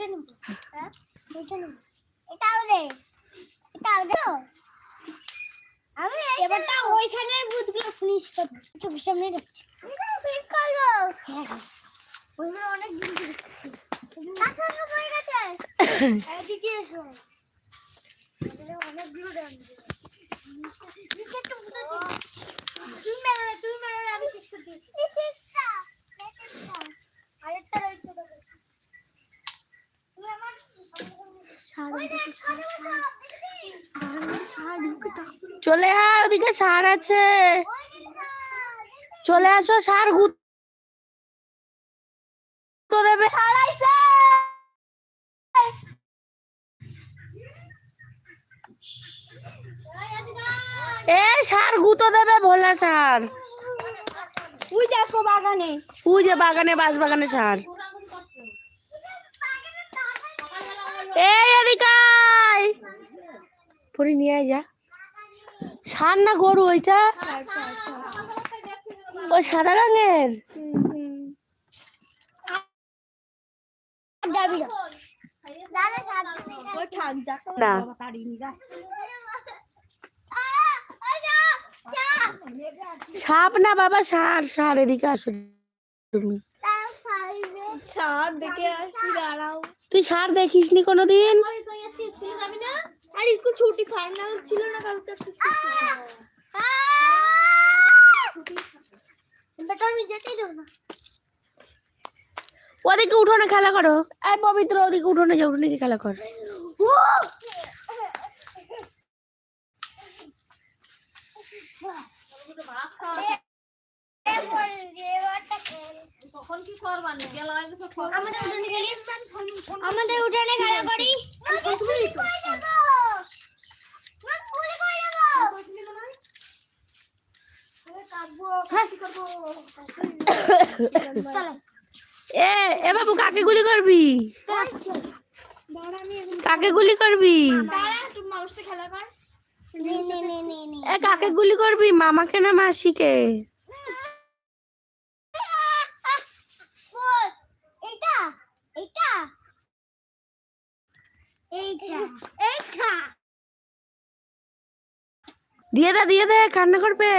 এটা নেব। হ্যাঁ? এটা নেব। এটাও দে এটাও দে আমি এবারটা ওইখানের বুথগুলো ফিনিশ করব। চোখের সামনে রাখছি। ফিনিশ করব। হ্যাঁ হ্যাঁ। ওইগুলো অনেক দিন ধরে হয়ে গেছে। এদিকে এসো। অনেকগুলো ডান তুমি মেরো তুমি মেরো না আমি শেষ করে দিয়েছি আরেকটা রয়েছে দেখো। তুমি আমার ওই দেখ, সাদা সাদা। চলে আয় ওদিকে সার আছে। চলে আসো সার গুঁতো দেবে। এই এ সার গুঁতো দেবে ভোলা সার। ওই দেখো বাগানে। ওই যে বাগানে বাঁশ বাগানে সার এই এদিকে আয়। পরে নিয়ে যা। সার না গরু ওইটা? ওই সাদা রঙের? না। সাপ না বাবা সার সার এদিকে আসো তুমি। সার দেখে আসি দাঁড়াও। তুই সার দেখিস নি কোনোদিন? আর স্কুল ছুটি ফাইনাল ছিল না কালকে তো বেটা আমি যেতেই দেবো না। ওদিকে উঠোনে খেলা করো। এই পবিত্র ওদিকে উঠোনে যা উঠোনে গিয়ে খেলা কর। আমাদের উঠোনে খেলা করি। এ এ বাবু, কাকে গুলি করবি? কাকে গুলি করবি? এ, কাকে গুলি করবি? মামাকে না মাসিকে? দিয়ে দে দিয়ে দে, কান্না করবে।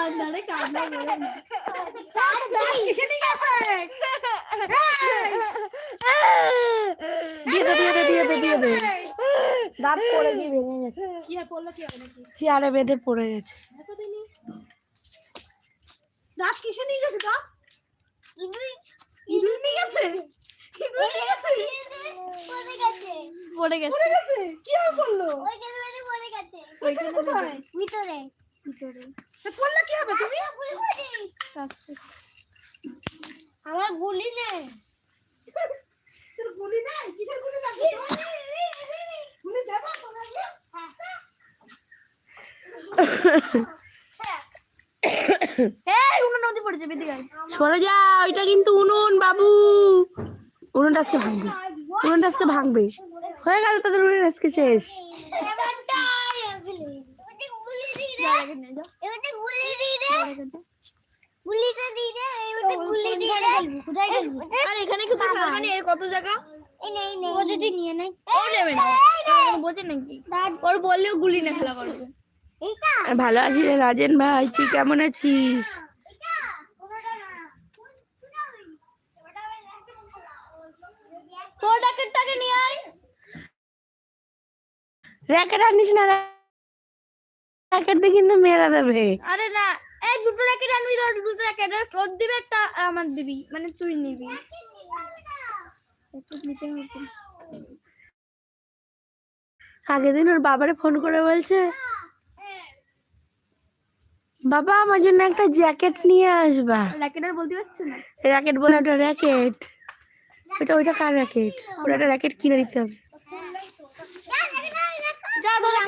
তোকে কান্না রে কান্না বলে না দিয়ে দে দিয়ে দে দিয়ে দে দিয়ে দে দাঁত পড়ে গিয়ে ভেঙে গেছে কি আর পড়ল কি হবে নাকি চেয়ারে বেঁধে পড়ে গেছে দাঁত কিসে নিয়ে গেছে দাঁত ইঁদুর নিয়ে গেছে ইঁদুর নিয়ে গেছে পড়ে গেছে পড়ে গেছে পড়ে গেছে কি আর করল ওইখানে পড়ে গেছে ওইখানে কোথায় ভিতরে তা পড়লে কি হবে তুমি? আমার গুলি নেই। তোর গুলি নাই? কিসের গুলি লাগবে গুলি দেবা তোমাকে নদী পড়ে যাবে সরে যা ওইটা কিন্তু উনুন বাবু। উনুনটা আজকে ভাঙবে। উনুনটা আজকে ভাঙবে। হয়ে গেল তাদের উনুন আজকে শেষ। আর এখানে কিন্তু খেলবা নেই এর কত জায়গা? নিয়ে নেই ও নেবে না। ও বোঝে নাকি? ওর বললেও গুলি না খেলা করবে। ভালো আছিস রাজেন ভাই তুই কেমন আছিস? তোর ডাকেরটাকে নিয়ে আয়। র্যাকেট আনিস না র্যাকেট দিয়ে কিন্তু মেরা দেবে। আরে না এই দুটো র্যাকেট আনবি তোর দুটো র্যাকেট তোর দিবে একটা আমার দিবি মানে তুই নিবি। নিতে হবে। আগের দিন ওর বাবারে ফোন করে বলছে বাবা আমার জন্য একটা জ্যাকেট নিয়ে আসবা। র্যাকেট আর বলতে পারছে না। র্যাকেট বলে একটা র্যাকেট ওটা ওইটা কার র্যাকেট ওটা একটা র্যাকেট কিনে দিতে হবে। ধর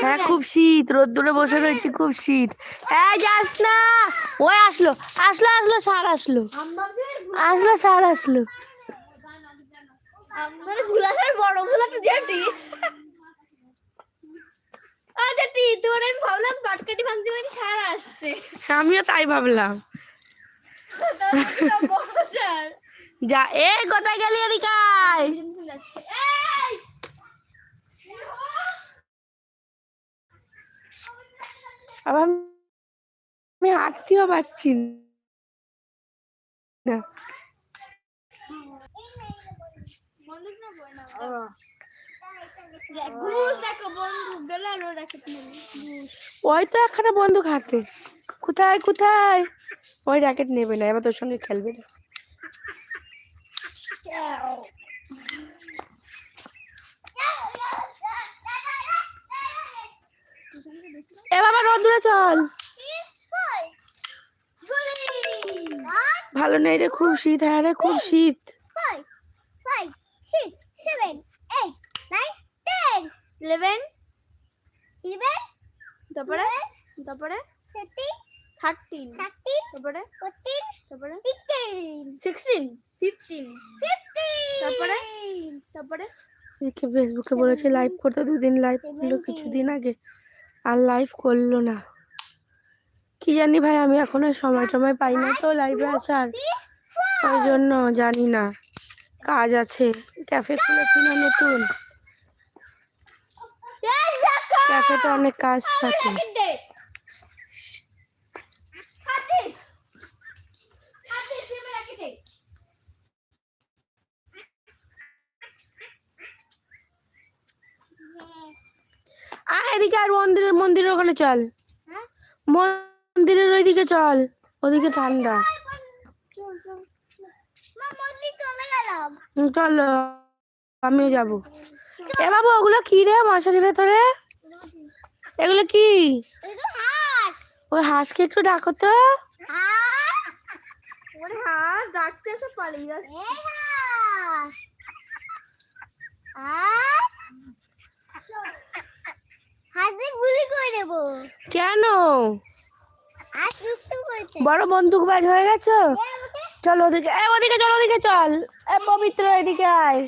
হ্যাঁ খুব শীত রোদ্দুরে বসে রয়েছি খুব শীত। এই যাস না ওই আসলো আসলো আসলো সার আসলো। আসলো সার আসলো। বড় তো জেটি জেটি আমি ভাবলাম পাটকাটি ভাঙতে ভাঙতে সার আসছে। আমিও তাই ভাবলাম। যা এ কোথায় গেলি এদিকে আয়। আবার আমি হাঁটতেও পারছি না। ওই তো একখানা বন্দুক হাতে। কোথায় কোথায়? ওই র্যাকেট নেবে না এবার তোর সঙ্গে খেলবে। না এ বাবা রোদ্দুরে চল। ভালো নেই রে খুব শীত হ্যাঁ রে খুব শীত। তারপরে? তারপরে? থার্টিন তারপরে? তারপরে? সিক্সটিন ফিফটিন তারপরে তারপরে ফেসবুকে বলেছে লাইভ করতে দুদিন লাইভ করল কিছুদিন আগে। আর লাইভ করল না। কি জানি ভাই, আমি এখনও সময় টময় পাই না তো লাইভে আসার। ওই জন্য জানি না। কাজ আছে। ক্যাফে খুলেছি না নতুন? ক্যাফেতে অনেক কাজ থাকে। এদিকে আর মন্দিরের মন্দিরের ওখানে চল। মন্দিরের ওইদিকে চল ওদিকে ঠান্ডা। চলো আমিও যাব। এ বাবু ওগুলো কি রে মশারির ভেতরে? এগুলো কি? ওই হাঁসকে একটু ডাকো তো। হ্যাঁ ডাকতে পালিয়ে যাচ্ছে। গুলি করে দেবো কেন? বড় বন্দুক বাজ হয়ে গেছো? চল ওদিকে এ ওদিকে চল ওদিকে চল। এ পবিত্র এদিকে আয়।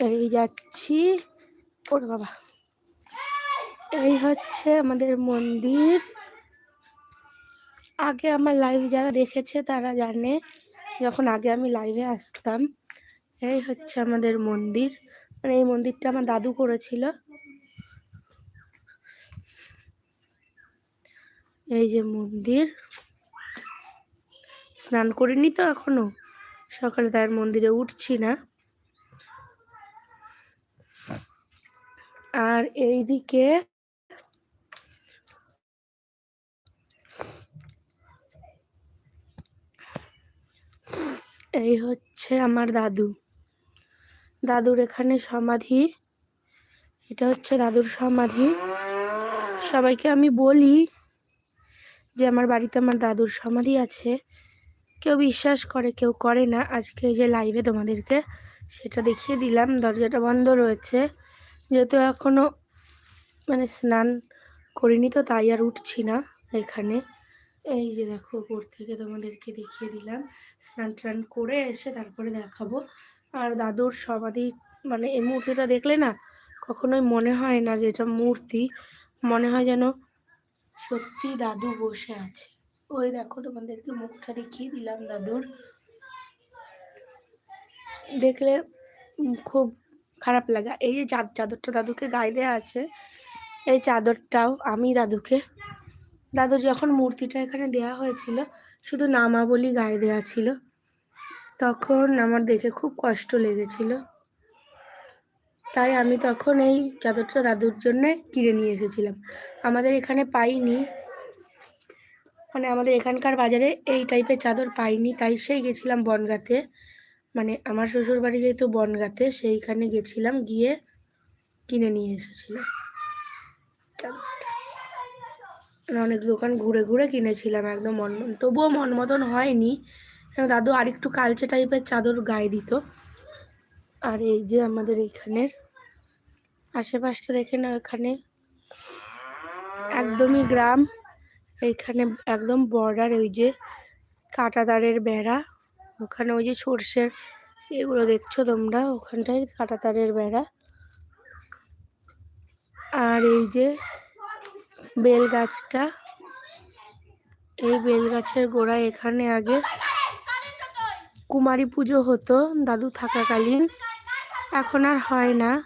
এই যাচ্ছি। ওর বাবা। এই হচ্ছে আমাদের মন্দির। আগে আমার লাইভ যারা দেখেছে তারা জানে যখন আগে আমি লাইভে আসতাম, এই হচ্ছে আমাদের মন্দির। মানে এই মন্দিরটা আমার দাদু করেছিল। এই যে মন্দির। স্নান করিনি তো এখনও। সকালে তার মন্দিরে উঠছি না। আর এইদিকে এই হচ্ছে আমার দাদু। দাদুর এখানে সমাধি। এটা হচ্ছে দাদুর সমাধি। সবাইকে আমি বলি যে আমার বাড়িতে আমার দাদুর সমাধি আছে। কেউ বিশ্বাস করে, কেউ করে না। আজকে এই যে লাইভে তোমাদেরকে সেটা দেখিয়ে দিলাম। দরজাটা বন্ধ রয়েছে। যেহেতু এখনও মানে স্নান করিনি তো তাই আর উঠছি না এখানে। এই যে দেখো, উপর থেকে তোমাদেরকে দেখিয়ে দিলাম। স্নান টান করে এসে তারপরে দেখাবো। আর দাদুর সমাধি মানে এই মূর্তিটা দেখলে না, কখনোই মনে হয় না যে এটা মূর্তি। মনে হয় যেন সত্যি দাদু বসে আছে। ওই দেখো, তোমাদেরকে মুখটা দেখিয়ে দিলাম দাদুর। দেখলে খুব খারাপ লাগা। এই যে চাদ চাদরটা দাদুকে গায়ে দেওয়া আছে, এই চাদরটাও আমি দাদুকে দাদু যখন মূর্তিটা এখানে দেওয়া হয়েছিল, শুধু নামাবলি গায়ে দেওয়া ছিল, তখন আমার দেখে খুব কষ্ট লেগেছিল। তাই আমি তখন এই চাদরটা দাদুর জন্য কিনে নিয়ে এসেছিলাম। আমাদের এখানে পাইনি। মানে আমাদের এখানকার বাজারে এই টাইপের চাদর পাইনি, তাই সেই গেছিলাম বনগাঁতে। মানে আমার শ্বশুর বাড়ি যেহেতু বনগাঁতে, সেইখানে গেছিলাম গিয়ে কিনে নিয়ে এসেছিলাম। অনেক দোকান ঘুরে ঘুরে কিনেছিলাম একদম মন তবুও মন মতন হয়নি। দাদু আরেকটু কালচে টাইপের চাদর গায়ে দিত। আর এই যে আমাদের এখানের আশেপাশটা দেখে না ওখানে একদমই গ্রাম। এইখানে একদম বর্ডার ওই যে কাঁটাতারের বেড়া, ওখানে ওই যে সর্ষের এগুলো দেখছ তোমরা? ওখানটায় কাটা তারের বেড়া। আর এই যে বেল গাছটা এই বেল গাছের গোড়ায় এখানে আগে কুমারী পুজো হতো, দাদু থাকাকালীন। এখন আর হয় না।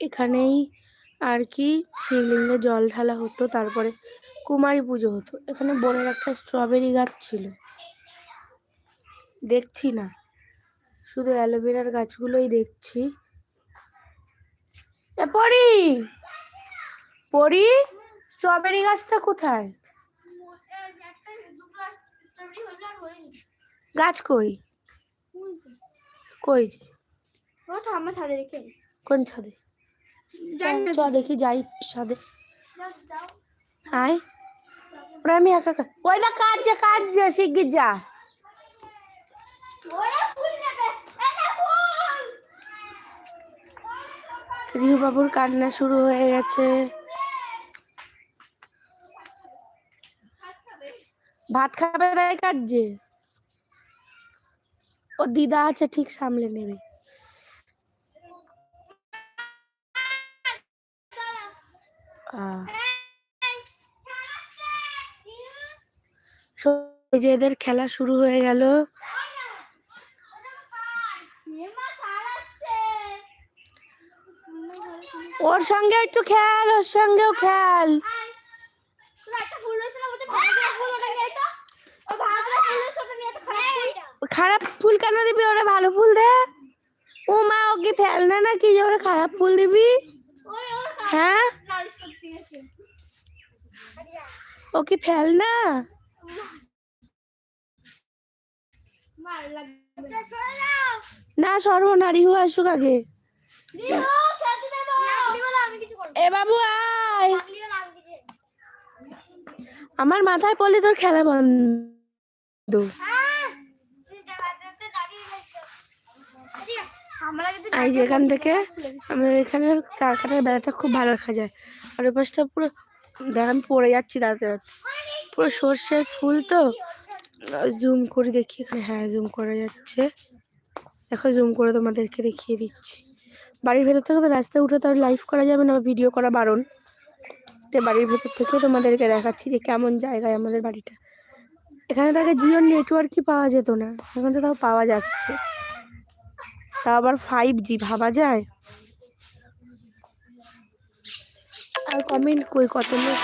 এখানেই আর কি শিবলিঙ্গে জল ঢালা হতো, তারপরে কুমারী পুজো হতো। এখানে বনের একটা স্ট্রবেরি গাছ ছিল। দেখছি না। শুধু অ্যালোভেরার গাছগুলোই দেখছি। এ পরি। পরি স্ট্রবেরি গাছটা কোথায়? গাছ কই? কই যে? আমার ছাদে? রেখে কোন ছাদে চ দেখি যাই ছাদে। আয়। ওরা আমি একা একা ওই না কাজ যে কাজ যে। শিগগির যা রিহু বাবুর কান্না শুরু হয়ে গেছে। ভাত খাবে তাই কাজে ও দিদা আছে, ঠিক সামলে নেবে। যে এদের খেলা শুরু হয়ে গেল। ওর সঙ্গে একটু খেল, ওর সঙ্গেও খেল। খারাপ ফুল কেন দিবি ওরা? ভালো ফুল দে। ও মা, ও কি ফেলনা না কি যে ওরা খারাপ ফুল দিবি? হ্যাঁ? ও কি ফেলনা? না, সর্বনারী হয়ে আসুক আগে। এ বাবু আয়। আমার মাথায় পড়লে তোর খেলা বন্ধ। এই যে এখান থেকে আমাদের এখানে কাটার বেড়াটা খুব ভালো দেখা যায়। আর ওই পাশটা পুরো দেখ আমি পড়ে যাচ্ছি দাঁড়াতে দাঁড়াতে। পুরো সর্ষের ফুল তো। জুম করে দেখি এখানে হ্যাঁ জুম করা যাচ্ছে। দেখো জুম করে তোমাদেরকে দেখিয়ে দিচ্ছি। বাড়ির ভেতর থেকে তো রাস্তায় উঠে তো আর লাইভ করা যাবে না বা ভিডিও করা বারণ। তো বাড়ির ভেতর থেকে তোমাদেরকে দেখাচ্ছি যে কেমন জায়গায় আমাদের বাড়িটা। এখানে তো আগে জিওর নেটওয়ার্কই পাওয়া যেত না, এখন তো তাও পাওয়া যাচ্ছে। তা আবার ফাইভ জি ভাবা যায়? আর কমেন্ট কই কত লোক?